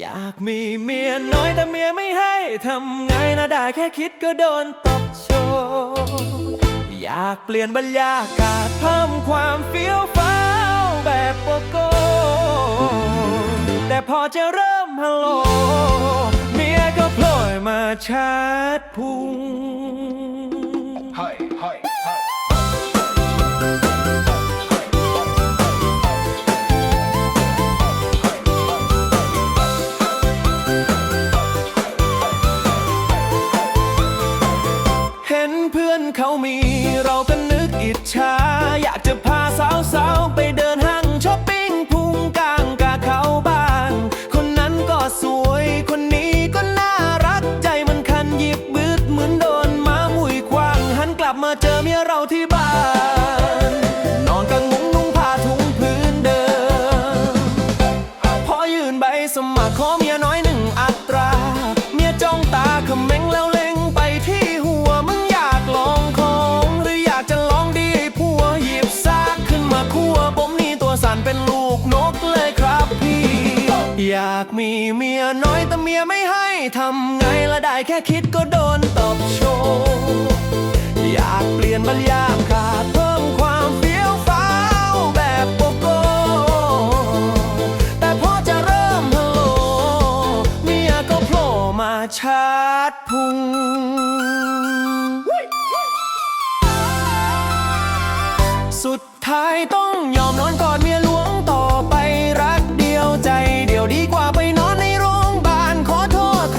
อยากมีเมียน้อยแต่เมียไม่ให้ทำไงนะได้แค่คิดก็โดนตบโชว์อยากเปลี่ยนบรรยากาศเพิ่มความเฟี้ยวฟ้าวแบบโปโก แต่พอจะเริ่มฮัลโหลเมียก็โผล่มาชาร์จพุง Hi, hi, hi. เเขามี เราก็นึกอิจฉาอยากจะพาสาวๆ ไปเดินห้างช้อปปิ้งพุงกลางกาเขาบ้าง คนนั้นก็สวย คนนี้ก็น่ารักใจมันคันหยิบบืดเหมือนโดนหมามุยควางหันกลับมาเจอเมียเราที่บ้าน นอนกางมุ้งนุ่งผ้าถุงพื้นเดิมพอยื่นใบสมัครขอเมียน้อยหนึ่งอัตรา เมียจ้องตาเม็งแล้ว นกเลยครับพี่ อยากมีเมียน้อยแต่เมียไม่ให้ทำไงละได้แค่คิดก็โดนตบโชว์อยากเปลี่ยนบรรยากาศเพิ่มความเฟี้ยวฟ้าวแบบโกโก้แต่พอจะเริ่มฮัลโหลเมียก็โผล่มาชาร์จพุงสุดท้ายต้องยอมนอนกอดเมีย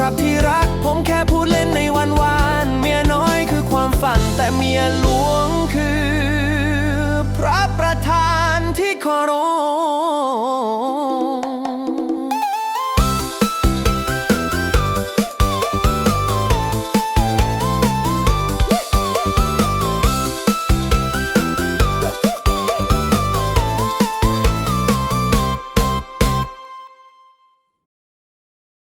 ับที่รัก ผมแค่พูดเล่นในวันวานเมียน้อยคือความฝัน แต่เมียหลวงคือ พระประธานที่เคารพ